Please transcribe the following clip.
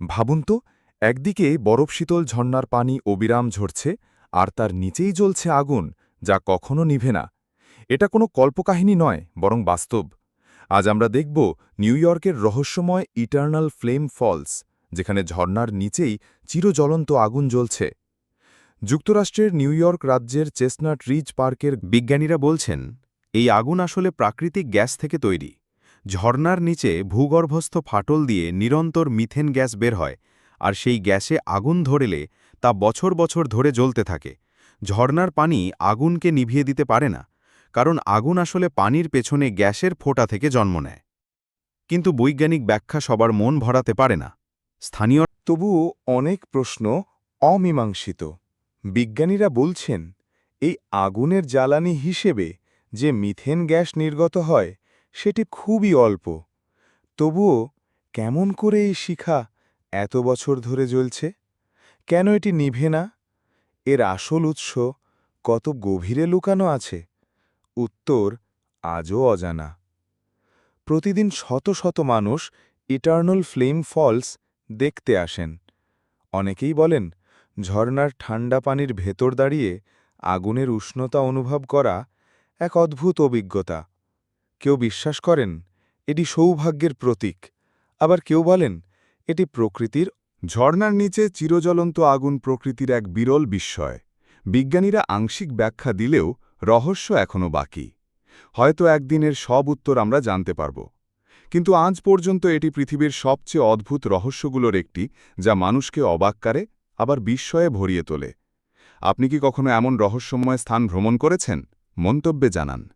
ভাবুন তো, একদিকে বরফ শীতল ঝর্ণার পানি অবিরাম ঝরছে, আর তার নিচেই জ্বলছে আগুন, যা কখনো নিভে না। এটা কোনো কল্পকাহিনী নয়, বরং বাস্তব। আজ আমরা দেখব নিউ ইয়র্কের রহস্যময় ইটার্নাল ফ্লেম ফলস, যেখানে ঝর্ণার নিচেই চিরজ্বলন্ত আগুন জ্বলছে। যুক্তরাষ্ট্রের নিউ ইয়র্ক রাজ্যের চেস্টনাট রিজ পার্কের বিজ্ঞানীরা বলছেন, এই আগুন আসলে প্রাকৃতিক গ্যাস থেকে তৈরি। ঝর্ণার নিচে ভূগর্ভস্থ ফাটল দিয়ে নিরন্তর মিথেন গ্যাস বের হয়, আর সেই গ্যাসে আগুন ধরেলে তা বছর বছর ধরে জ্বলতে থাকে। ঝর্নার পানি আগুনকে নিভিয়ে দিতে পারে না, কারণ আগুন আসলে পানির পেছনে গ্যাসের ফোঁটা থেকে জন্ম নেয়। কিন্তু বৈজ্ঞানিক ব্যাখ্যা সবার মন ভরাতে পারে না। স্থানীয় তবুও অনেক প্রশ্ন অমীমাংসিত। বিজ্ঞানীরা বলছেন, এই আগুনের জ্বালানি হিসেবে যে মিথেন গ্যাস নির্গত হয় সেটি খুবই অল্প। তবুও কেমন করে এই শিখা এত বছর ধরে জ্বলছে? কেন এটি নিভে না? এর আসল উৎস কত গভীরে লুকানো আছে? উত্তর আজও অজানা। প্রতিদিন শত শত মানুষ ইটার্নাল ফ্লেম ফলস দেখতে আসেন। অনেকেই বলেন, ঝর্ণার ঠান্ডা পানির ভেতর দাঁড়িয়ে আগুনের উষ্ণতা অনুভব করা এক অদ্ভুত অভিজ্ঞতা। কেউ বিশ্বাস করেন, এটি সৌভাগ্যের প্রতীক। আবার কেউ বলেন, এটি প্রকৃতির ঝর্ণার নিচে চিরজ্বলন্ত আগুন প্রকৃতির এক বিরল বিস্ময়। বিজ্ঞানীরা আংশিক ব্যাখ্যা দিলেও রহস্য এখনও বাকি। হয়তো একদিনের সব উত্তর আমরা জানতে পারব। কিন্তু আজ পর্যন্ত এটি পৃথিবীর সবচেয়ে অদ্ভুত রহস্যগুলোর একটি, যা মানুষকে অবাক করে, আবার বিস্ময়ে ভরিয়ে তোলে। আপনি কি কখনো এমন রহস্যময় স্থান ভ্রমণ করেছেন? মন্তব্যে জানান।